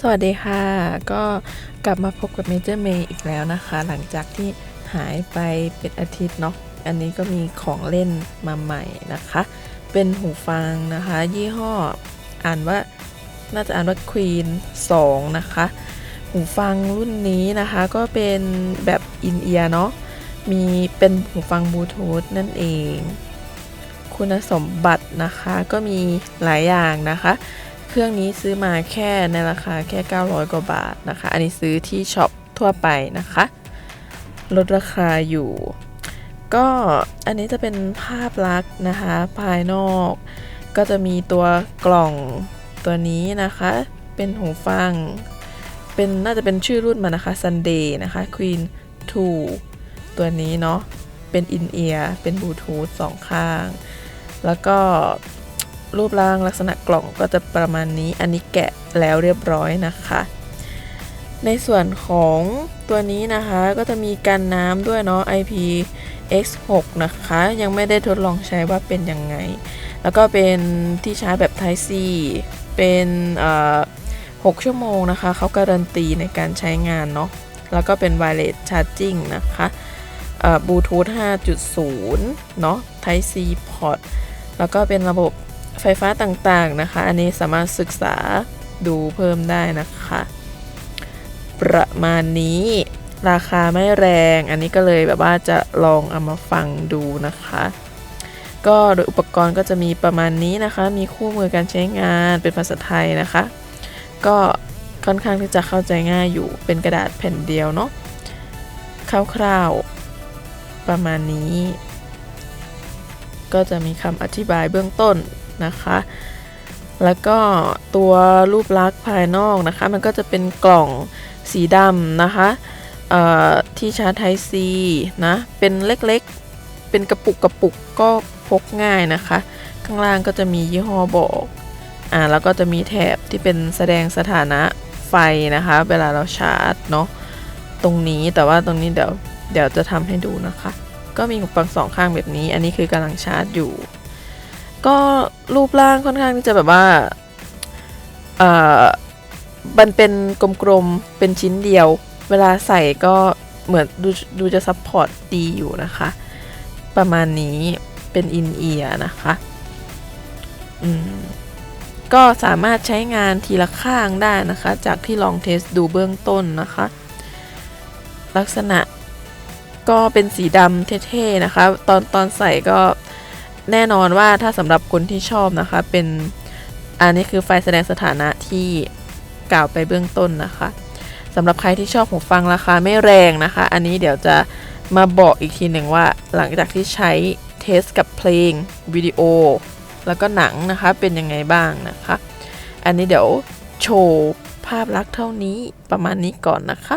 สวัสดีค่ะ ก็กลับมาพบกับเมเจอร์เมย์อีกแล้วนะคะ หลังจากที่หายไปเป็นอาทิตย์เนาะอันนี้ก็มีของเล่นมาใหม่นะคะ เป็นหูฟังนะคะ ยี่ห้ออ่านว่าน่าจะอ่านว่า Queen 2 นะคะ หูฟังรุ่นนี้นะคะก็เป็นแบบอินเอียร์เนาะมีเป็นหูฟังบลูทูธนั่นเอง คุณสมบัตินะคะก็มีหลายอย่างนะคะ เครื่องนี้ซื้อมาแค่ในราคาแค่ 900 กว่าบาทนะคะ อันนี้ซื้อที่ช็อปทั่วไปนะคะ ลดราคาอยู่ ก็อันนี้จะเป็นภาพลักษณ์นะคะ ภายนอก ก็จะมีตัวกล่องตัวนี้นะคะ เป็นหูฟัง เป็นน่าจะเป็นชื่อรุ่นมานะคะ Sunday นะคะ Queen 2 ตัวนี้เนาะ เป็นอินเอียร์ เป็นบลูทูธสองข้าง แล้วก็ รูปร่างลักษณะกล่องก็จะประมาณนี้ อันนี้แกะแล้วเรียบร้อยนะคะ ในส่วนของตัวนี้นะคะก็จะมีกันน้ำด้วยเนาะ IPX6 นะคะ ยังไม่ได้ทดลองใช้ว่าเป็นยังไง แล้วก็เป็นที่ชาร์จแบบ Type C เป็น6ชั่วโมงนะคะ เขาการันตีในการใช้งานเนาะ แล้วก็เป็น Wireless Charging นะคะบลูทูธ5.0 เนาะ Type C port แล้วก็เป็นระบบ ไฟฟ้าต่างๆนะคะ อันนี้สามารถศึกษาดูเพิ่มได้นะคะ ประมาณนี้ราคาไม่แรง อันนี้ก็เลยแบบว่าจะลองเอามาฟังดูนะคะ ก็โดยอุปกรณ์ก็จะมีประมาณนี้นะคะ มีคู่มือการใช้งานเป็นภาษาไทยนะคะ ก็ค่อนข้างที่จะเข้าใจง่ายอยู่เป็นกระดาษแผ่นเดียวเนาะคร่าวๆประมาณนี้ ก็จะมีคำอธิบายเบื้องต้น นะคะ แล้วก็ตัวรูปลักษณ์ภายนอกนะคะ มันก็จะเป็นกล่องสีดำนะคะที่ชาร์จไทซีนะ เป็นเล็กๆ เป็นกระปุกกระปุกก็พกง่ายนะคะ ข้างล่างก็จะมียี่ห้อบอกอ่าแล้วก็จะมีแถบที่เป็นแสดงสถานะไฟนะคะ เวลาเราชาร์จเนาะตรงนี้แต่ว่าตรงนี้เดี๋ยวเดี๋ยวจะทำให้ดูนะคะ ก็มีหูฟังสองข้างแบบนี้ อันนี้คือกำลังชาร์จอยู่ ก็รูปร่างค่อนข้างที่จะแบบว่าเอ่อมันเป็นกลมๆ เป็นชิ้นเดียว เวลาใส่ก็เหมือนดูดูจะซัพพอร์ตดีอยู่นะคะ ประมาณนี้เป็นอินเอียร์นะคะอืมก็สามารถใช้งานทีละข้างได้นะคะ จากที่ลองเทสดูเบื้องต้นนะคะ ลักษณะก็เป็นสีดำเท่ๆนะคะ ตอนตอนใส่ก็ แน่นอนว่าถ้าสำหรับคนที่ชอบนะคะ เป็นอันนี้คือไฟแสดงสถานะที่กล่าวไปเบื้องต้นนะคะสำหรับใครที่ชอบหูฟังราคาไม่แรงนะคะ อันนี้เดี๋ยวจะมาบอกอีกทีหนึ่งว่า หลังจากที่ใช้เทสกับเพลงวิดีโอ แล้วก็หนังนะคะเป็นยังไงบ้างนะคะ อันนี้เดี๋ยวโชว์ภาพลักษณ์เท่านี้ประมาณนี้ก่อนนะคะ